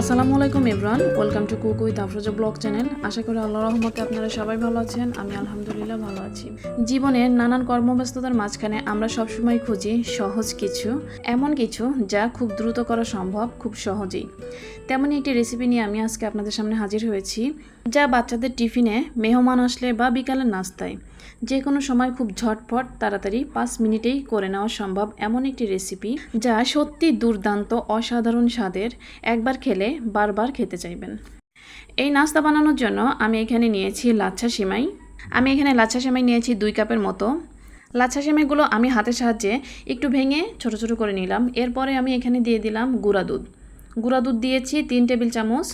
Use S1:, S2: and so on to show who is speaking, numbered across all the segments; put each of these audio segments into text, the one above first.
S1: আসসালামু আলাইকুম Imran, welcome to cook with Afroza blog channel. আশা করি আল্লাহ রহমতে আপনারা সবাই ভালো আছেন, আমি আলহামদুলিল্লাহ ভালো আছি। জীবনের নানান কর্মব্যস্ততার মাঝখানে আমরা সবসময় খুঁজি সহজ কিছু, এমন কিছু যা খুব দ্রুত করা সম্ভব, খুব সহজেই। তেমনই একটি রেসিপি নিয়ে আমি আজকে আপনাদের সামনে হাজির হয়েছি। যা বাচ্চাদের টিফিনে মেহমান আসলে বা বিকালের নাস্তায়। যে কোনো সময় খুব ঝটপট, তাড়াতাড়ি পাঁচ মিনিটেই করে নেওয়া সম্ভব এমন একটি রেসিপি যা সত্যি দুর্দান্ত, অসাধারণ স্বাদের একবার খেলে বারবার খেতে চাইবেন। এই নাস্তা বানানোর জন্য আমি এখানে নিয়েছি লাচ্ছা সিমাই। আমি এখানে লাচ্ছা সিমাই নিয়েছি দুই কাপের মতো। লাচ্ছা সিমাইগুলো আমি হাতের সাহায্যে একটু ভেঙে ছোট ছোট করে নিলাম। এরপরে আমি এখানে দিয়ে দিলাম গুঁড়া দুধ। গুঁড়া দুধ দিয়েছি তিন টেবিল চামচ,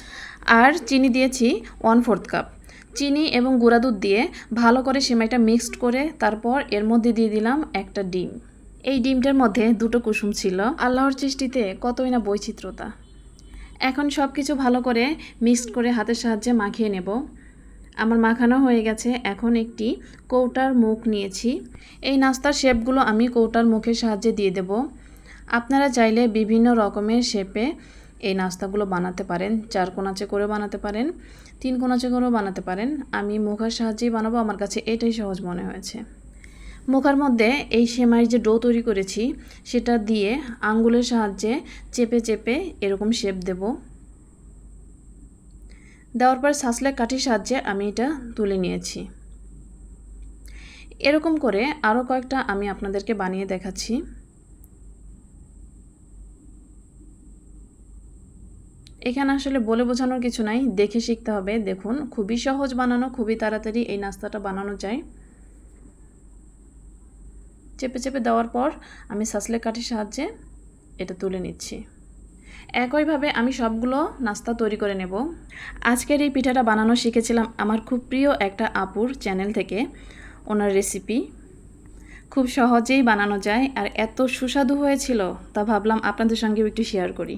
S1: আর চিনি দিয়েছি ওয়ান ফোর্থ কাপ চিনি এবং গুঁড়া দুধ দিয়ে ভালো করে সেমাইটা মিক্সড করে তারপর এর মধ্যে দিয়ে দিলাম একটা ডিম। এই ডিমটার মধ্যে দুটো কুসুম ছিল। আল্লাহর সৃষ্টিতে কতই না বৈচিত্র্যতা এখন সব কিছু ভালো করে মিক্সড করে হাতের সাহায্যে মাখিয়ে নেব। আমার মাখানো হয়ে গেছে। এখন একটি কৌটার মুখ নিয়েছি। এই নাস্তার শেপগুলো আমি কৌটার মুখের সাহায্যে দিয়ে দেব। আপনারা চাইলে বিভিন্ন রকমের শেপে এই নাস্তাগুলো বানাতে পারেন। চার কোনাচে করে বানাতে পারেন, তিন কোনাচে করেও বানাতে পারেন। আমি মুখার সাহায্যেই বানাবো, আমার কাছে এটাই সহজ মনে হয়েছে। মুখার মধ্যে এই সেমাইয়ের যে ডো তৈরি করেছি, সেটা দিয়ে আঙ্গুলের সাহায্যে চেপে চেপে এরকম শেপ দেব। দেওয়ার পর সাসলে কাঠির সাহায্যে আমি এটা তুলে নিয়েছি। এরকম করে আরও কয়েকটা আমি আপনাদেরকে বানিয়ে দেখাচ্ছি। এখানে আসলে বলে বোঝানোর কিছু নাই, দেখে শিখতে হবে। দেখুন, খুবই সহজ বানানো, খুবই তাড়াতাড়ি এই নাস্তাটা বানানো যায়। চেপে চেপে দেওয়ার পর আমি সাসলে কাঠির সাহায্যে এটা তুলে নিচ্ছি। একইভাবে আমি সবগুলো নাস্তা তৈরি করে নেব। আজকের এই পিঠাটা বানানো শিখেছিলাম আমার খুব প্রিয় একটা আপুর চ্যানেল থেকে, ওনার রেসিপি। খুব সহজেই বানানো যায় আর এত সুস্বাদু হয়েছিল তা ভাবলাম আপনাদের সঙ্গেও একটু শেয়ার করি।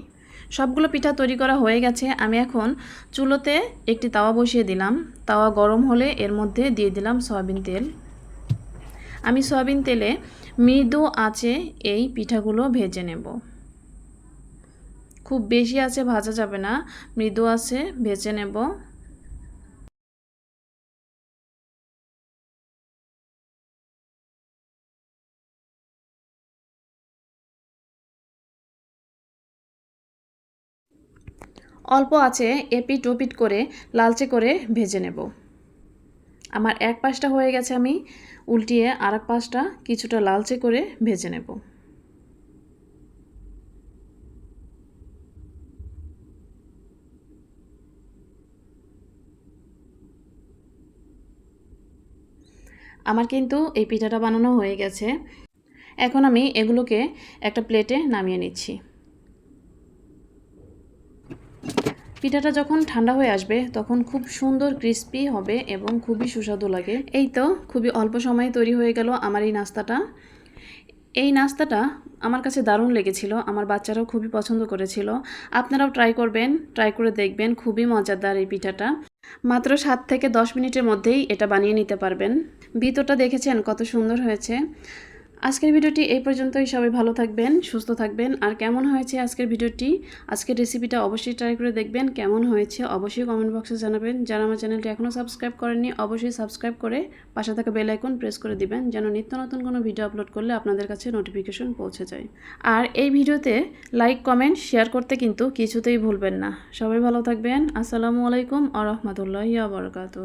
S1: সবগুলো পিঠা তৈরি করা হয়ে গেছে। আমি এখন চুলোতে একটি তাওয়া বসিয়ে দিলাম। তাওয়া গরম হলে এর মধ্যে দিয়ে দিলাম সয়াবিন তেল। আমি সয়াবিন তেলে মৃদু আছে এই পিঠাগুলো ভেজে নেব। খুব বেশি আছে ভাজা যাবে না। মৃদু আছে ভেজে নেব। অল্প আছে এপিট ওপিট করে লালচে করে ভেজে নেব। আমার এক পাশটা হয়ে গেছে আমি, উল্টিয়ে আর এক পাশটা কিছুটা লালচে করে ভেজে নেব। আমার কিন্তু এই পিঠাটা বানানো হয়ে গেছে। এখন আমি এগুলোকে একটা প্লেটে নামিয়ে নিচ্ছি। পিঠাটা যখন ঠান্ডা হয়ে আসবে, তখন খুব সুন্দর ক্রিস্পি হবে এবং খুবই সুস্বাদু লাগে। এই তো খুবই অল্প সময়ে তৈরি হয়ে গেল আমার এই নাস্তাটা। এই নাস্তাটা আমার কাছে দারুণ লেগেছিল, আমার বাচ্চারাও খুবই পছন্দ করেছিল। আপনারাও ট্রাই করবেন ট্রাই করে দেখবেন, খুবই মজাদার এই পিঠাটা। মাত্র সাত থেকে দশ মিনিটের মধ্যেই এটা বানিয়ে নিতে পারবেন। ভিতরটা দেখেছেন কত সুন্দর হয়েছে। আজকের ভিডিওটি এই পর্যন্তই। সবাই ভালো থাকবেন, সুস্থ থাকবেন। আর কেমন হয়েছে আজকের ভিডিওটি? আজকের রেসিপিটা অবশ্যই ট্রাই করে দেখবেন। কেমন হয়েছে অবশ্যই কমেন্ট বক্সে জানাবেন। যারা আমার চ্যানেলটি এখনও সাবস্ক্রাইব করেননি, অবশ্যই সাবস্ক্রাইব করে পাশে থাকা বেল আইকন প্রেস করে দিবেন, যেন নিত্য নতুন কোনো ভিডিও আপলোড করলে আপনাদের কাছে নোটিফিকেশন পৌঁছে যায়। আর এই ভিডিওতে লাইক কমেন্ট শেয়ার করতে কিন্তু কিছুতেই ভুলবেন না। সবাই ভালো থাকবেন। আসসালামু আলাইকুম আ রহমতুল্লাহ বরকাত